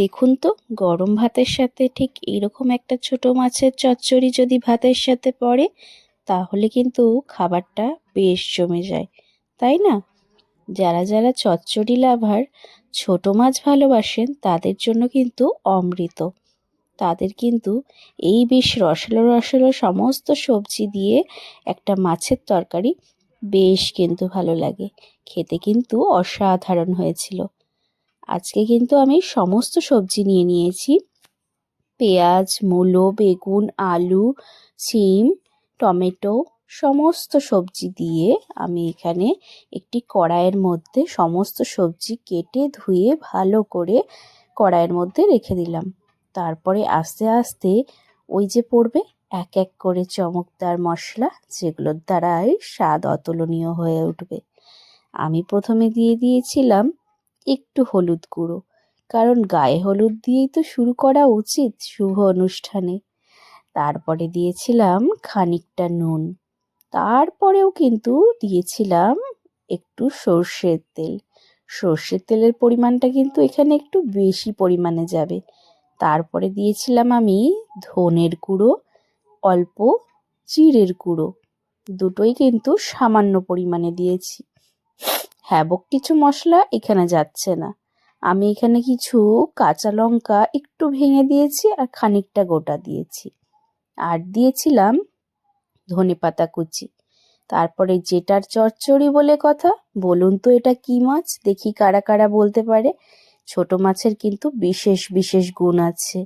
দেখুন তো, গরম ভাতের সাথে ঠিক এইরকম একটা ছোট মাছের চচ্চড়ি যদি ভাতের সাথে পড়ে, তাহলে কিন্তু খাবারটা বেশ জমে যায়, তাই না? যারা যারা চচ্চড়ি লাভার, ছোট মাছ ভালোবাসেন, তাদের জন্য কিন্তু অমৃত। তাদের কিন্তু এই বেশ রসালো রসালো সমস্ত সবজি দিয়ে একটা মাছের তরকারি বেশ কিন্তু ভালো লাগে। খেতে কিন্তু অসাধারণ হয়েছিল। আজকে কিন্তু আমি সমস্ত সবজি নিয়ে নিয়েছি। পেঁয়াজ, মূলো, বেগুন, আলু, সিম, টমেটো সমস্ত সবজি দিয়ে আমি এখানে একটি কড়াইয়ের মধ্যে সমস্ত সবজি কেটে, ধুয়ে, ভালো করে কড়াইয়ের মধ্যে রেখে দিলাম। তারপরে আস্তে আস্তে ওই যে পড়বে এক এক করে চমকদার মশলা যেগুলোর দ্বারাই স্বাদ অতুলনীয় হয়ে উঠবে। আমি প্রথমে দিয়ে দিয়েছিলাম একটু হলুদ গুঁড়ো। কারণ গায়ে হলুদ দিয়েই তো শুরু করা উচিত শুভ অনুষ্ঠানে। তারপরে দিয়েছিলাম খানিকটা নুন। তারপরেও কিন্তু দিয়েছিলাম একটু সর্ষের তেল। সর্ষের তেলের পরিমাণটা কিন্তু এখানে একটু বেশি পরিমাণে যাবে। তারপরে দিয়েছিলাম আমি ধনের গুঁড়ো, অল্প জিরের গুঁড়ো। দুটোই কিন্তু সামান্য পরিমাণে দিয়েছি। হ্যাবক কিছু মশলা এখানে যাচ্ছে না। আমি এখানে কিছু কাঁচা লঙ্কা একটু ভেঙে দিয়েছি আর খানিকটা গোটা দিয়েছি। আর দিয়েছিলাম ধনে পাতা কুচি। তারপরে যেটার চচ্চড়ি বলে কথা, বলুন তো এটা কি মাছ? দেখি কারা কারা বলতে পারে। ছোট মাছের কিন্তু বিশেষ বিশেষ গুণ আছে।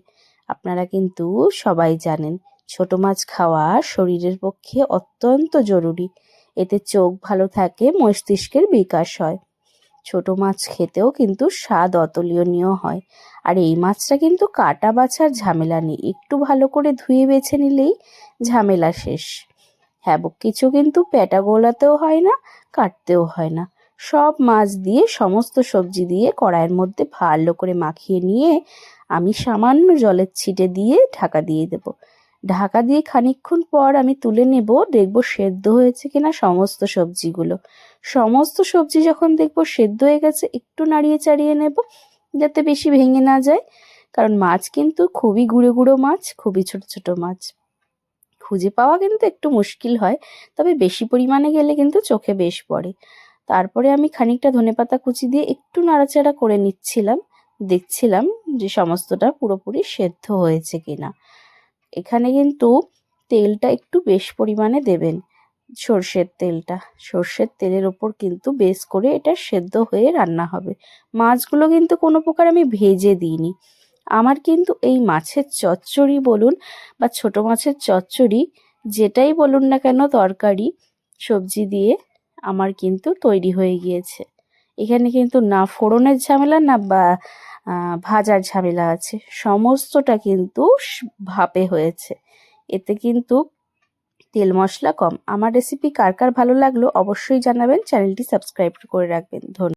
আপনারা কিন্তু সবাই জানেন, ছোট মাছ খাওয়া শরীরের পক্ষে অত্যন্ত জরুরি। এতে চোখ ভালো থাকে, মস্তিষ্কের বিকাশ হয়। ছোট মাছ খেতেও কিন্তু স্বাদ অতুলনীয় হয়। আর এই মাছটা কিন্তু কাটা বাছার ঝামেলা নেই। একটু ভালো করে ধুয়ে বেছে নিলেই ঝামেলা শেষ। হ্যাবক কিছু কিন্তু পেটা গোলাতেও হয় না, কাটতেও হয় না। সব মাছ দিয়ে সমস্ত সবজি দিয়ে কড়াইয়ের মধ্যে ভালো করে মাখিয়ে নিয়ে আমি সামান্য জলের ছিটে দিয়ে ঢাকা দিয়ে দেব। ঢাকা দিয়ে খানিকক্ষণ পর আমি তুলে নেব, দেখব সেদ্ধ হয়েছে কিনা সমস্ত সবজিগুলো। সমস্ত সবজি যখন দেখব সেদ্ধ হয়ে গেছে, একটু নাড়িয়ে চাড়িয়ে নেব, যাতে বেশি ভেঙে না যায়। কারণ মাছ কিন্তু খুবই গুঁড়ো গুঁড়ো মাছ, খুবই ছোট ছোট মাছ। খুঁজে পাওয়া কিন্তু একটু মুশকিল হয়, তবে বেশি পরিমাণে গেলে কিন্তু চোখে বেশ পড়ে। তারপরে আমি খানিকটা ধনেপাতা কুচি দিয়ে একটু নাড়াচাড়া করে নিচ্ছিলাম, দেখছিলাম যে সমস্তটা পুরোপুরি সেদ্ধ হয়েছে কিনা। এখানে কিন্তু তেলটা একটু বেশ পরিমাণে দেবেন, সর্ষের তেলটা। সর্ষের তেলের ওপর কিন্তু বেশ করে এটা সেদ্ধ হয়ে রান্না হবে। মাছগুলো কিন্তু কোনো প্রকার আমি ভেজে দিইনি। আমার কিন্তু এই মাছের চচ্চড়ি বলুন বা ছোট মাছের চচ্চড়ি, যেটাই বলুন না কেন তরকারি, সবজি দিয়ে আমার কিন্তু তৈরি হয়ে গিয়েছে। এখানে কিন্তু না ফোড়নের ঝামেলা, না বা ভাজার ঝামেলা আছে। সমস্তটা কিন্তু ভাপে হয়েছে। এতে কিন্তু তেল মশলা কম। আমার রেসিপি কার কার ভালো লাগল অবশ্যই জানাবেন। চ্যানেলটি সাবস্ক্রাইব করে রাখবেন। ধন্যবাদ।